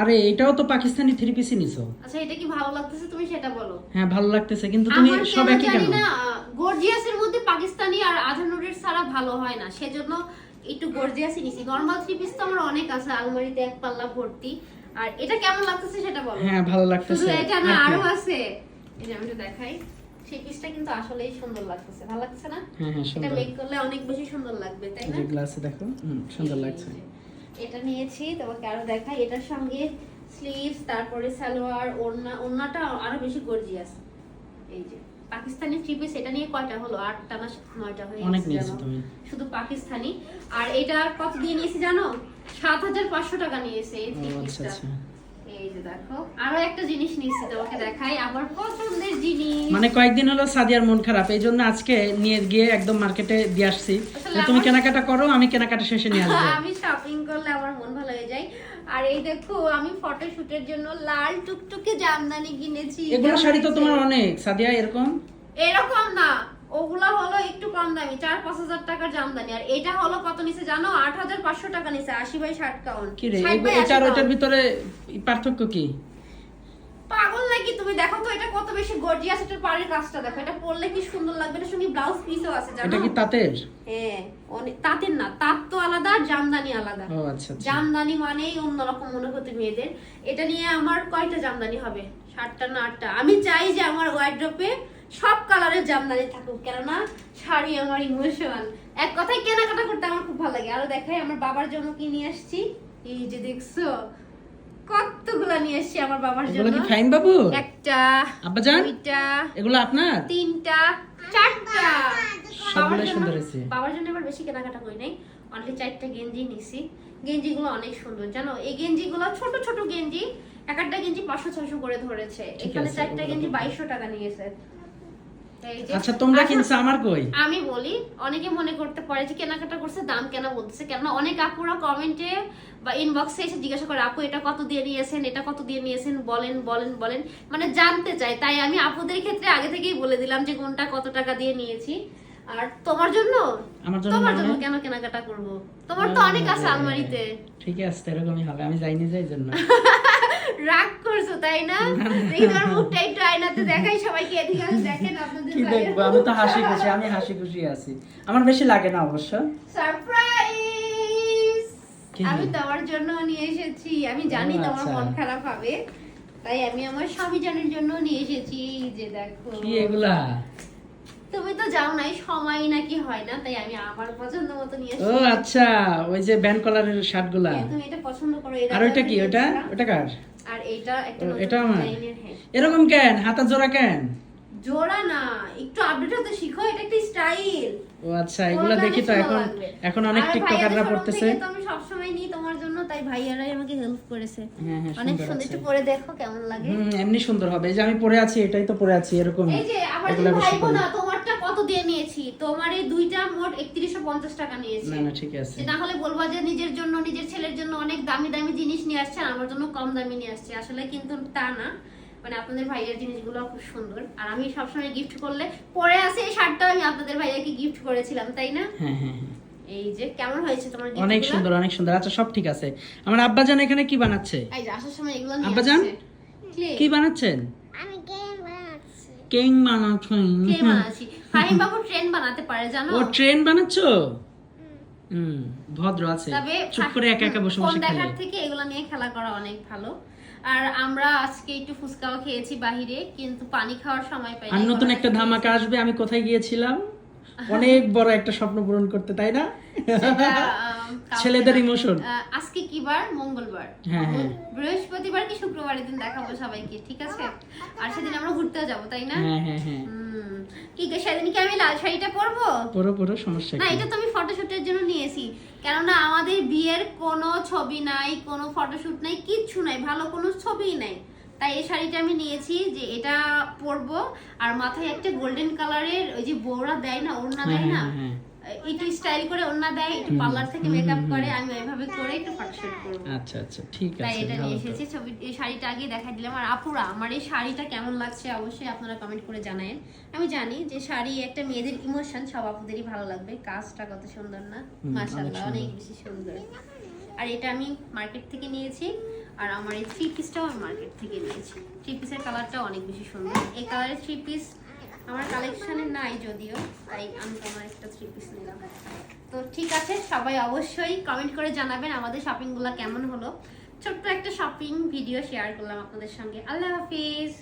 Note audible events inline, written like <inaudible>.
আরে এটাও তো পাকিস্তানি থ্রি পিসই নিছো। আচ্ছা এটা কি ভালো লাগতেছে? তুমি সেটা বলো। হ্যাঁ ভালো লাগতেছে কিন্তু তুমি সব একই কেন? না গর্জিয়াসের মধ্যে পাকিস্তানি আর আধানুরের ছাড়া ভালো হয় না। সেজন্য একটু গর্জিয়াসই নিছি। নরমাল থ্রি পিস তো আমার অনেক আছে আলমারিতে এক পাল্লা ভর্তি। আর এটা কেমন লাগতেছে সেটা বলো। হ্যাঁ ভালো লাগতেছে। শুধু এটা না আরও আছে। এই যে আমি একটু দেখাই। সেই পিসটা কিন্তু আসলেই সুন্দর লাগতেছে। ভালো লাগছে না? হ্যাঁ হ্যাঁ এটা মেক করলে অনেক বেশি সুন্দর লাগবে তাই না? যেগুলো আছে দেখো হুম, সুন্দর লাগছে। এটা নিয়েছি তোমাকে আরও দেখাই। এটার সঙ্গে স্লিভস তারপরে সালোয়ার ওড়না ওড়নাটা আরও বেশি গর্জিয়াস এই যে পাকিস্তানি থ্রি পিস এটা নিয়ে কয়টা হলো? আটটা না নয়টা হয়ে অনেক গেছে তুমি। শুধু পাকিস্তানি। আর এটা কত দিয়ে নিয়েছি জানো? সাত হাজার পাঁচশো টাকা নিয়েছে এই থ্রি আচ্ছা পিসটা আচ্ছা। এই যে দেখো আরও একটা জিনিস নিয়েছি তোমাকে দেখাই আমার পছন্দের জিনিস। মানে কয়েকদিন হলো সাদিয়ার মন খারাপ এই জন্য আজকে নিয়ে গিয়ে একদম মার্কেটে দিয়ে আসছি। তুমি কেনাকাটা করো আমি কেনাকাটা শেষে নিয়ে আসব। আমি শপিং করলে আমার মন ভালো হয়ে যায়। আর এই দেখো আমি ফটো শুটের জন্য লাল টুকটুকে জামদানি কিনেছি এগুলো শাড়ি তো তোমার অনেক। সাদিয়া এরকম? এরকম না। ওগুলা হলো একটু কম দামি চার পাঁচ হাজার টাকার জামদানি। আর এটা হলো কত নিচে জানো? আট হাজার পাঁচশো টাকা নিচে আশি বাই ষাট কাউন্ট কি রে? এগু- এটা আর ওইটার ভিতরে পার্থক্য কি? নাকি তুমি দেখো তো এটা কত বেশি গর্জিয়াস এটার পাড়ের কাজটা দেখো। এটা পরলে কি সুন্দর লাগবে? এটার সঙ্গে ব্লাউজ পিসও আছে জানো? এটা কি তাঁতের? হ্যাঁ অনেক তাঁতের না তাঁত তো আলাদা জামদানি আলাদা। ও আচ্ছা আচ্ছা। জামদানি মানেই অন্যরকম অনুভূতি মেয়েদের। এটা নিয়ে আমার কয়টা জামদানি হবে? সাতটা না আটটা? আমি চাই যে আমার ওয়ার্ড্রপে সব কালারের জামদানি থাকুক কেননা শাড়ি আমার ইমোশন এক কথায় কেনাকাটা করতে আমার খুব ভালো লাগে। আরও দেখাই আমার বাবার জন্য কি নিয়ে আসছি? এই যে দেখছ কতগুলা নিয়ে এসেছি আমার বাবার এগুলো কি ফাইন বাবু? একটা আব্বাজান দুইটা এগুলো আপনার? তিনটা চারটা। সবগুলো সুন্দর হয়েছে। বাবার জন্য এবার বেশি কেনাকাটা করি নাই। অনলি চারটা গেঞ্জি নিছি। গেঞ্জিগুলো অনেক সুন্দর জানো? এই গেঞ্জিগুলো ছোট ছোট গেঞ্জি এক একটা গেঞ্জি পাঁচশো ছয়শো করে ধরেছে। এখানে চারটা গেঞ্জি বাইশশো টাকা নিয়েছে। আচ্ছা তোমরা কিনছো আমার কই? আমি বলি অনেকে মনে করতে পারে যে কেনাকাটা করছে দাম কেন বলতেছে? কেননা অনেক আপুরা কমেন্টে বা ইনবক্সে এসে জিজ্ঞাসা করে আপু এটা কত দিয়ে নিয়েছেন? এটা কত দিয়ে নিয়েছেন? বলেন বলেন বলেন। মানে জানতে চাই তাই আমি আপুদের ক্ষেত্রে আগে থেকেই বলে দিলাম যে কোনটা কত টাকা দিয়ে নিয়েছি। আর তোমার জন্য? তোমার মানে? জন্য কেন কেনাকাটা করব? তোমার তো অনেক আছে আলমারিতে। ঠিক আছে এরকমই হবে। আমি যাইনি যাই জন্য। <laughs> রাগ করছ তাই না? <laughs> দেখি তোমার মুখটা একটু আয়নাতে দেখাই সবাইকে এদিকে দেখেন আপনাদের কি দেখব? আমি তো হাসি খুশি আমি হাসি খুশি আছি। আমার বেশি লাগে না অবশ্য। সারপ্রাইজ আমি তোমার জন্য নিয়ে এসেছি। আমি জানি তোমার আচ্ছা। মন খারাপ হবে তাই আমি আমার স্বামী জানের জন্য নিয়ে এসেছি যে দেখো। কি এগুলা? তুমি তো যাও নাই সময় নাকি হয় না তাই আমি আমার পছন্দ মতো নিয়ে ও আচ্ছা ওই যে ব্যান্ড কলারের শার্টগুলা হ্যাঁ, তুমি এটা পছন্দ করো আর ওইটা কি? ওটা ওটা কার? আর এটা একটা এটা আমার? এরকম কেন? হাতা জোড়া কেন? জোড়া না একটু আপডেট হতে শিখো এটা একটা স্টাইল ও আচ্ছা এগুলা দেখি তো এখন। এখন অনেক টিকটকাররা পড়তেছে। আমি সবসময় নিই তোমার জন্য তাই ভাইয়ারাই আমাকে হেল্প করেছে। হ্যাঁ হ্যাঁ অনেক সুন্দর একটু পরে দেখো কেমন লাগে। এমনি সুন্দর হবে। এই যে আমি পরে আছি এটাই তো পরে আছি এরকম এই যে আবার ভাইবো না দিয়ে নিয়েছি। তোমার এই দুইটা মোট একত্রিশশো পঞ্চাশ টাকা নিয়েছি। না না ঠিক আছে। যে না হলে বলব যে নিজের জন্য নিজের ছেলের জন্য অনেক দামি দামি জিনিস নিয়ে আসছে আর আমার জন্য কম দামি নিয়ে আসছে। আসলে কিন্তু তা না। মানে আপনাদের ভাইয়ের জিনিসগুলো খুব সুন্দর। আর আমি সবসময় গিফট করলে পরে আছে এই শার্টটাও আমি আপনাদের ভাইয়াকে গিফট করেছিলাম তাই না? হ্যাঁ হ্যাঁ হ্যাঁ। এই যে কেমন হয়েছে তোমার অনেক সুন্দর অনেক সুন্দর। আচ্ছা সব ঠিক আছে। আমার আব্বা জান এখানে কি বানাচ্ছে? এই যে আসার সময় এগুলো নিয়ে আব্বাজান? কি বানাচ্ছেন? আমি বানাচ্ছি ক্লে বানাচ্ছি ফাহিম বাবু ট্রেন বানাতে পারে জানো? ও ট্রেন বানাচ্ছো? হুম। ভদ্র আছে। তবে চুপ করে একা একা বসে বসে খেলে। থেকে এগুলো নিয়ে খেলা করা অনেক ভালো। আর আমরা আজকে একটু ফুচকাও খেয়েছি বাহিরে কিন্তু পানি খাওয়ার সময় পাই আর নতুন একটা ধামাকা আসবে আমি কোথায় গিয়েছিলাম? অনেক বড় একটা স্বপ্ন পূরণ করতে তাই না? ছেলেদের ইমোশন আজকে কি বার? মঙ্গলবার। হ্যাঁ, হ্যাঁ। বৃহস্পতিবার কি শুক্রবারের দিন দেখাবো সবাইকে ঠিক আছে? আর সেদিন আমরা ঘুরতে যাব তাই না? হ্যাঁ হ্যাঁ হ্যাঁ। কি গো, সেদিন কি আমি লাল শাড়িটা পরবো? পুরো পুরো সমস্যা না এটা তো আমি ফটোশুটের জন্য নিয়েছি। কেননা আমাদের বিয়ের কোনো ছবি নাই কোনো ফটোশুট নাই কিচ্ছু নাই ভালো কোনো ছবিই নাই। তাই এই শাড়িটা আমি নিয়েছি যে এটা পরবো আর মাথায় একটা গোল্ডেন কালারের ওই যে বৌরা দেয় না ওড়না হ্যাঁ দেয় না হ্যাঁ হ্যাঁ। একটু স্টাইল করে দেয় একটু পার্লার থেকে মেকআপ করে আমি করে একটু ফটোশুট করব। আচ্ছা আচ্ছা ঠিক তাই এটা নিয়ে এসেছি ছবি এই শাড়িটা আগে দেখাই দিলাম। আর আপুরা আমার এই শাড়িটা কেমন লাগছে অবশ্যই আপনারা কমেন্ট করে জানায়েন। আমি জানি যে শাড়ি একটা মেয়েদের ইমোশন সব আপুদেরই ভালো লাগবে। কাজটা কত সুন্দর না? মাশাআল্লাহ অনেক অনেক বেশি সুন্দর। আর এটা আমি মার্কেট থেকে নিয়েছি আর আমার এই থ্রি পিসটাও আমি মার্কেট থেকে নিয়েছি। থ্রি পিসের কালারটা অনেক বেশি সুন্দর। এই কালারের থ্রি পিস আমার কালেকশনে নাই যদিও, তাই আমি তোমার একটা থ্রি পিস নিলাম। তো ঠিক আছে, সবাই অবশ্যই কমেন্ট করে জানাবেন আমাদের শপিংগুলো কেমন হলো। ছোট্ট একটা শপিং ভিডিও শেয়ার করলাম আপনাদের সঙ্গে। আল্লাহ হাফিজ!